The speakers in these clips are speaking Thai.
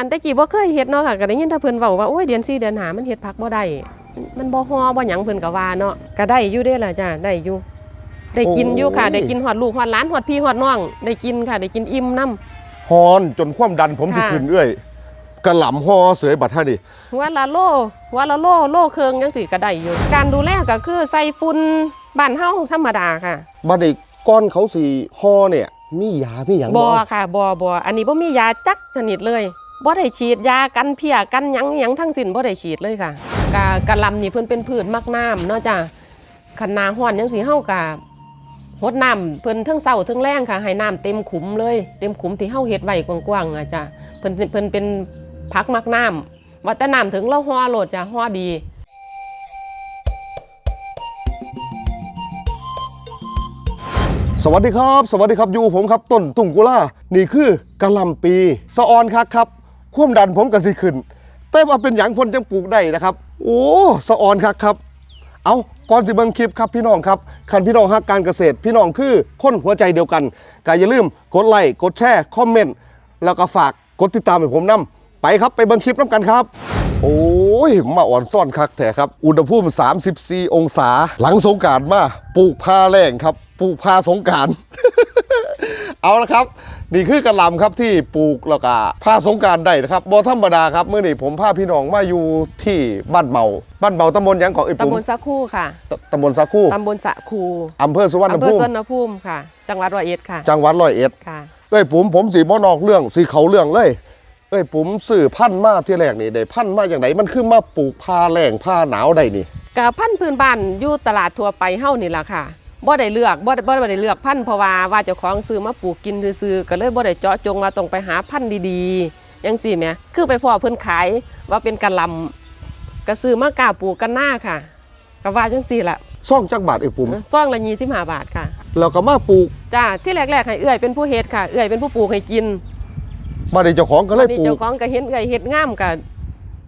อันตะกี้บ่เคยเฮ็ดเนาะค่ะก็ได้ยินแต่เพิ่นเว้าว่าโอ้ยเดือน4เดือนหามันเฮ็ดผักบ่ได้มันบ่ฮอบ่หยังเพิ่นก็ว่าเนาะก็ได้อยู่เด้ล่ะจ้ะได้อยู่ได้กินอยู่ค่ะโอ้ยได้กินฮอดลูกฮอดหลานฮอดพี่ฮอดน้อง ได้กินค่ะ ได้กินอิ่มนํฮอนจนความดันผมสิค่ะขึ้นเอ้ยกระหล่ำฮอเสยบัดท่านี่วันละโลวันละโลโลเครื่องจังสิก็ได้อยู่ การดูแลก็คือใส่ฝุ่นบ้านเฮาธรรมดาค่ะบัดนี้ก้อนเขาสีฮอเนี่ยมียามีหยังบ่บ่ค่ะบ่บ่อันนี้บ่มียาจักชนิดเลย บ่ได้ฉีดยากันเพียกันหยังหยังทั้งสิ้นบ่ได้ฉีดเลยค่ะกะกะลำนี่เพิ่นเป็นพืชมักน้ำเนาะจ้ะคันนาฮ้อนจังสิเฮากะรดน้ำเพิ่นทั้งเช้าทั้งแรงค่ะให้น้ำเต็มขุมเลย เต็มขุมที่เฮาเฮ็ดไว้กว้างๆอะจ้ะเพิ่นเพิ่นเป็นผักมักน้ำว่าแต่น้ำถึงเราฮ้อโหลดจ้ะฮ้อดีสวัสดีครับ สวัสดีครับ อยู่ผมครับต้นตุ่งกุล่า นี่คือกะหล่ำปี สะออนคักครับ ความดันผมก็สิขึ้น แต่ว่าเป็นหยังพ่นจังปลูกได้นะครับ โอ้สะออนคักครับ เอาก่อนสิเบิ่งคลิปครับพี่น้องครับคันพี่น้องฮักการเกษตร พี่น้องคือคนหัวใจเดียวกันก็อย่าลืมกดไลค์กดแชร์คอมเมนต์แล้วก็ฝากกดติดตามให้ผมนํไปครับไปเบิ่งคลิปน้ำกันครับ โอ้ยมาอ่อนซ่อนคักแท้ครับ อุณหภูมิ 34 องศา หลังสงกรารมาปลูกผ้าแรงครับปลูกผ้าสงกราร เอาละครับ นี่คือกระหลำครับที่ปลูกแล้วก็ผ้าสงกรารได้นะครับบ่ธรรมดาครับเมื่อนี้ผมพาพี่น้องมาอยู่ที่บ้านเบาบ้านเบาตำบลหยังก่อนเอ้ยตำผมบลสะคู่ค่ะตตำบลสาคูตำบลสะคูอำเภอสุวรรณอำเภอภูมิสวนภูมิค่ะ จังหวัดร้อยเอ็ดค่ะจังหวัดร้อยเอ็ดค่ะเอ้ยผมผมสีบ่นอกเรื่องสีเขาเรื่องเลย เอ้ยผมสื่อพันธุ์มาที่แรกนี่ได้พันธุ์มาอย่างไหนมันคือมาปลูกผ้าแรงผ้าหนาวได้นี่กะพันธุ์พื้นบ้านอยู่ตลาดทั่วไปเฮานี่ล่ะค่ะ บ่ได้เลือกบ่ได้บ่ได้เลือกพันธุ์เพราะว่าว่าเจ้าของซื้อมาปลูกกินซื่อๆก็เลยบ่ได้เจาะจงว่าต้องไปหาพันธุ์ดีๆจังซี่แหมคือไปพ่อเพิ่นขายว่าเป็นกะหล่ำก็ซื้อมากล้าปลูกกันหน้าค่ะก็ว่าจังซี่ล่ะซ่องจักบาทเอ้ยผมซองละ25บาทค่ะแล้วก็มาปลูกจ้าที่แรกๆให้เอื้อยเป็นผู้เฮ็ดค่ะเอื้อยเป็นผู้ปลูกให้กินมาได้เจ้าของก็เลยนี่ปลูเจ้ากของก็เห็นเอื้อยเฮ็ดงามก็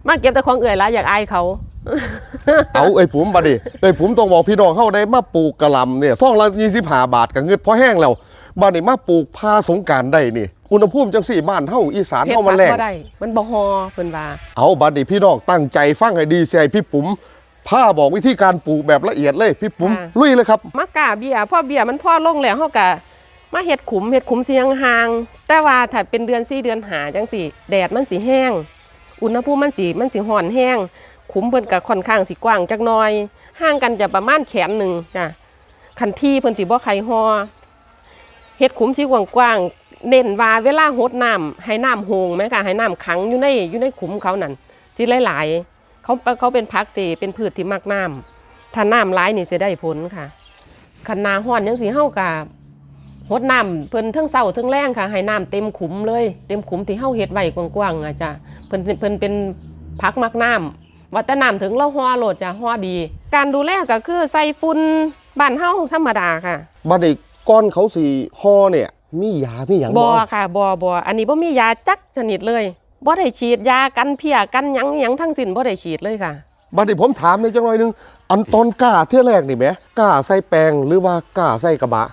มาเก็บแต่ของเอื้อยหลายอยากอายเขา เอาเอ้ยผมมาดิเอ้ยผมต้องบอกพี่น้องเข้าได้มาปลูกกะหล่ำเนี่ยซ่องละ25บาทก็เงินพอแห้งแล้วบ้านนี้มาปลูกผ้าสงกรารได้นี่ อุณหภูมิจังสี่บ้านเฮาอีสานเฮ็ดเฮาปัมันกแรงบ่ได้ มันบ่ฮอเพิ่นว่าเอาบัดนี้พี่น้องตั้งใจฟังให้ดีเสียพี่ปุ๋มผ้าบอกวิธีการปลูกแบบละเอียดเลย พี่ปุ๋มค่ะลุยเลยครับมะกาเบียพ่อเบียมันพ่อลงแล้วเฮาก็มาเฮ็ดขุมเฮ็ดขุมเสียงห่างๆแต่ว่าถ้าเป็นเดือน4เดือนหาจังสี่ แดดมันสิแห้ง อุณหภูมิมันสิมันสิร้อนแห้ง ขุมเพิ่นก็ค่อนข้างสิกว้างจักน่อย ห่างกันจะประมาณแขนหนึ่งจ้ะคันที่เพิ่นสิบ่ไขฮอเฮ็ดขุมสิกว้างๆเน้นว่าเวลาหดน้ำให้น้ำโฮงแม่ค่ะให้น้ำขังอยู่ในอยู่ในขุมเขานั่นสิหลายๆเขาเขาเป็นพักที่เป็นพืชที่มักน้ำถ้าน้ำหลายนี่จะได้ผลค่ะคันนาฮ้อนจังสิเฮากะหดน้ำเพิ่นทั้งเช้าทั้งแรงค่ะ ให้น้ำเต็มขุมเลย เต็มขุมที่เฮาเฮ็ดไว้กว้างๆอะจ้ะเพิ่นเพิ่นเป็นผักมักน้ำ ว่าแต่น้ำถึงเราฮ้อโลดจ้ะฮ้อดี การดูแลก็คือใส่ฝุ่นบ้านเฮาธรรมดาค่ะบัดนี้ก้อนเขาสีฮอเนี่ย มียามีหยังบ่ค่ะบ่บ่อันนี้บ่มียาจักชนิดเลยบ่ได้ฉีดยากันเพี้ยกันหยังหยังทั้งสิ้นบ่ได้ฉีดเลยค่ะบัดนี้ผมถามในอยจังหน่อยหนึงอันตอนกล้าเที่ยแรกนี่แหมกล้าใส่แปลงหรือว่ากล้าใส่กระบะ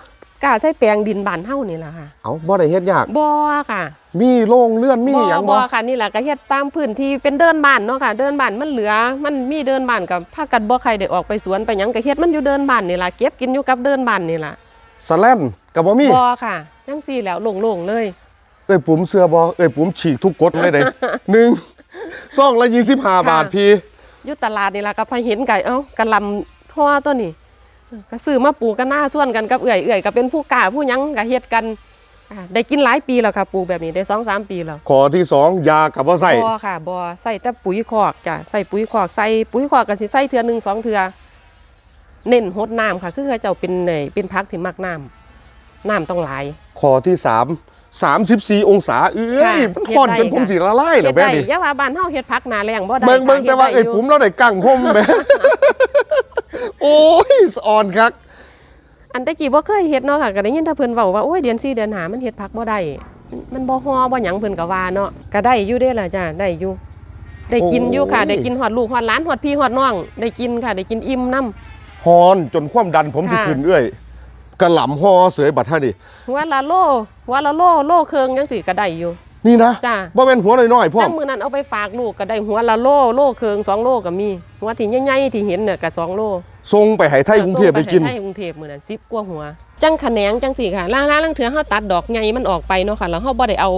กล้าใส่แปลงดินบ้านเฮานี่ล่ะค่ะเอาบ่ได้เฮ็ดยากบ่ค่ะ มีโรงเลื่อนมีหยังบ่ค่ะนี่แหละก็เฮ็ดตามพื้นที่เป็นเดินบ้านเนาะค่ะเดินบ้านมันเหลือ มันมีเดินบ้านกับพากันบ่ใครได้ออกไปสวนไปหยังก็เฮ็ดมันอยู่เดินบ้านนี่ล่ะเก็บกินอยู่กับเดินบ้านนี่ล่ะสแลนก็บ่มีบ่ค่ะจังซี่แล้วโล่งๆเลย เอ้ยผมเสื้อบ่เอ้ยผมฉีกทุกกฎเลยเด้หนึ่งซ่องละ25บาทพี่อยู่ตลาดนี่ล่ะก็ไปเห็นไก่เอ้ากะหลำทั่วตัวนี้ ก็ซื้อมาปลูกกันหน้าส่วนกันกับเอื่อยเอื่อยก็เป็นผู้กล้าผู้หยังก็เฮ็ดกันอ่าได้กินหลายปีแล้วค่ะปลูกแบบนี้ได้สองสามปีแล้วข้อที่สองยากับบ่ใส่บ่ค่ะบ่ใส่แต่ปุ๋ยคอกจ้ะใส่ปุ๋ยคอกใส่ปุ๋ยคอกก็สิใส่เทื่อหนึงสองเทื่อเน้นหดน้ำค่ะ คือเขาเจ้าเป็นเอ่อเป็นพักที่มักน้ำน้ำต้องหลายข้อที่3 34องศาเอ้ค่ะยมันค่อนเฮ็จดนได้ ผมสิละลายเหรเฮ็อดแม่ได้นี่อย่าว่าบ้านเฮาเฮ็ดพักหนาแรงบ่ได้เบิ่งเบิ่งค่ะแต่ว่าฮ็ดเอ้ยได้ผมเราได้กั้งห่มแหม โอ้ยสะออนครับ อันตะกี้บ่เคยเฮ็ดเนาะค่ะก็ได้ยินแต่เพิ่นเว้าว่าโอ้ยเดือน4เดือนหามันเฮ็ดพักบ่ได้ มันบ่ฮอบ่หยังเพิ่นก็ว่าเนาะก็ได้อยู่เด้ล่ะจ้ะได้อยู่ ได้กินอยู่ค่ะ โอ้ย ได้กินฮอดลูกฮอดหลานฮอดพี่ฮอดน้อง ได้กินค่ะ ได้กินอิ่มนํ ฮอนจนความดันผมสิค่ะ ขึ้นเอ้ยกระหล่ำฮอเสยบัดท่านี่วันละโลวันละโลโลเครื่องจังซี่ก็ได้อยู่ นี่นะจ้าบ่เป็นหัวน้อยๆพ่อจังมือนั้นเอาไปฝากลูกก็ได้หัวละโลโลเคืองสองโลก็มีหัวที่ใหญ่ๆที่เห็นเนี่ยก็สองโล ทรงไปให้ไทยกรุงเทพไปกินส่งให้กรุงเทพมื้อนั้น10กว่าหัว จังขะแหนงจังสี่ค่ะล่างๆลังเถือเฮาตัดดอกใหญ่มันออกไปเนาะค่ะ แล้วเฮาบ่ได้เอา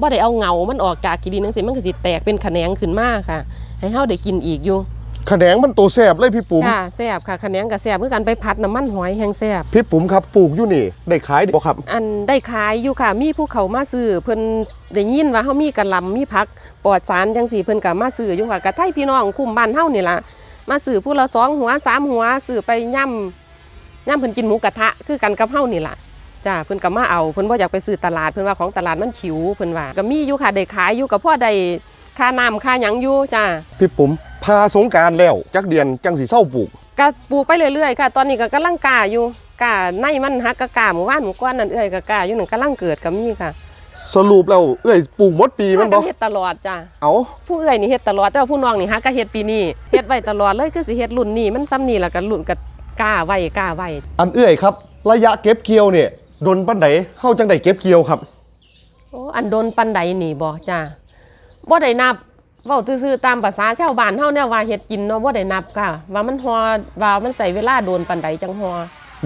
บ่ได้เอาเงา มันออกจากกีดินจังซี่มันก็สิแตกเป็นขะแหนงขึ้นมาค่ะ ให้เฮาได้กินอีกอยู่ขนงมันโตแซ่บเลยพี่ปุ๋มค่ะแซ่บค่ะขะแหนงก็แซ่บคือกันไปผัดน้ำมันหอยแห้งแซ่บพี่ปุ๋มครับปลูกอยู่นี่ ได้ขายบ่ครับ อันได้ขายอยู่ค่ะ มีผู้เขามาซื้อเพิ่นได้ยินว่าเฮามีกะหล่ำมีผักปลอดสารจังซี่เพิ่นก็มาซื้ออยู่ค่ะกะไทยพี่น้องคุมบ้านเฮานี่ล่ะ มาซื้อผู้ละสองหัวสามหัวซื้อไปย่ำย่ำเพิ่นกินหมูกระทะคือกันกับเฮานี่ล่ะจ้าเพิ่นก็มาเอาเพิ่นบ่อยากไปซื้อตลาดเพิ่นว่าของตลาดมันขิวเพิ่นว่าก็มีอยู่ค่ะได้ขายอยู่กับพ่อได้ค่าน้ำค่าหยังอยู่จ้าพี่ปุ๋มพาสงกรารแล้วจักเดือนจังสิเศร้าปลูกก็ปลูกไปเรื่อยๆค่ะ ตอนนี้ก็กำลังกล้าอยู่กล้าในมันฮักกะกล้าหมู่บ้านหมู่ก้อนนั่นเอ้ยก็กล้าอยู่นั่นกำลังเกิดก็มีค่ะ สรุปแล้วเอ้ยปลูกหมดปีมันบ่พากัเฮ็ดตลอดจ้าเอาผู้เอ้ยนี่เฮ็ดตลอดแต่ว่าผู้น้องนี่ฮักก็เฮ็ดปีนี้เฮ็ดไว้ตลอดเลยคือสิเฮ็ดรุ่นนี้มันซ้ำนี่ล่ะก็รุ่นก็กล้าไว้กล้าไว้อันเอ้ยครับ ระยะเก็บเกี่ยวเนี่ยดนปันไดเฮาจังได้เก็บเกี่ยวครับโอ้อันโดนปันใดนี่บ่จ้าบ่ได้นับเว้าซื่อๆตามภาษาชาวบ้านเฮาแนวว่าเฮ็ดกินเนาะบ่ได้นับค่ะ ว่ามันฮอว่ามันใส่เวลาโดนปันใดจังฮอ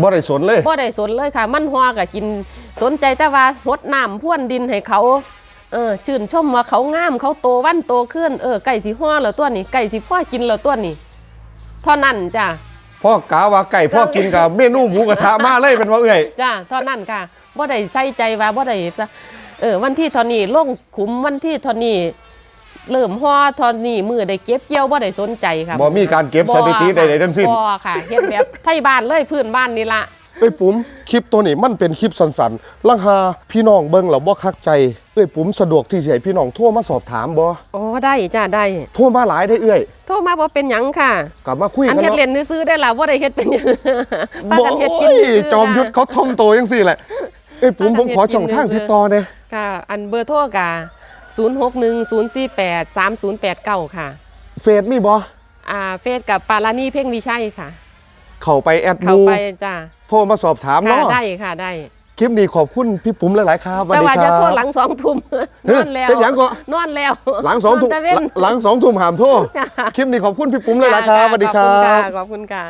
บ่ได้สนเลยบ่ได้สนเลยค่ะ มันฮอก็กินสนใจแต่ว่าหดน้ำพ่วนดินให้เขาเออชื่นชมว่าเขางามเขาโตวันโตขึ้นเออไก่สิฮอแล้วตัวนี้ไก่สิพ่อกินแล้วตัวนี้เท่านั้นจ้าพ่อกาว่าไก่พ่อกินกับเมนูหมูกระทะมาเลยเป็นว่าเอ้ยจ้าเท่านั้นค่ะบ่ได้ใส่ใจว่าบ่ได้ซะเออวันที่เท่านี้ลงขุมวันที่เท่านี้ เริ่มฮอเท่านี้มือได้เก็บเกี่ยวบ่ได้สนใจค่ะบ่มีการเก็บสถิติใดๆทั้งสิ้นบ่ค่ะเฮ็ดแบบไทยบ้านเลยพื้นบ้านนี่ละเอ้ยปุ๋มคลิปตัวนี้มันเป็นคลิปสั้นๆลังหาพี่น้องเบิ่งแล้วบ่คักใจเอ้ยปุ๋มสะดวกที่สิให้พี่น้องโทรมาสอบถามบ่อ๋อได้จ้าได้โทรมาหลายได้เอ้ยโทรมาบ่เป็นหยังค่ะกลับมาคุยอักันนเฮ็ดเนาะเล่นซื้อๆได้ล่ะบ่ได้เฮ็ดเป็นหยังพาบ่กันเฮ็ดกิโอ้นยซื่ๆจอมยุทธเขาท่องโตจังซี่แหละเอ้ยปุ๋มผมขอช่องทางติดต่อเนี่ยค่ะอันเบอร์โทรกะ 0610483089 ค่ะ เฟซมีบ่อ่าเฟซกับปารานีเพ่งวิชัยค่ะ เข้าไปแอดเข้ามูไปจ้าโทรมาสอบถามค่ะเนาะได้ค่ะได้ คลิปนี้ขอบคุณพี่ปุ๋มหลาย ๆ ครับสวัสแต่ดีว่าคจะรับ โทรหลังสองทุ่มเฮ้นยอนแล้วเป็นหยังก็นอนแล้วหลังสองทุ่มนนตะเว้นหลังสองทุ่มหามโทรจ้ะคลิปนี้ขอบคุณพี่ปุ๋มหลาย ๆ ครับสวัสดีครัขอบคุณค่ะบขอบคุณค่ะ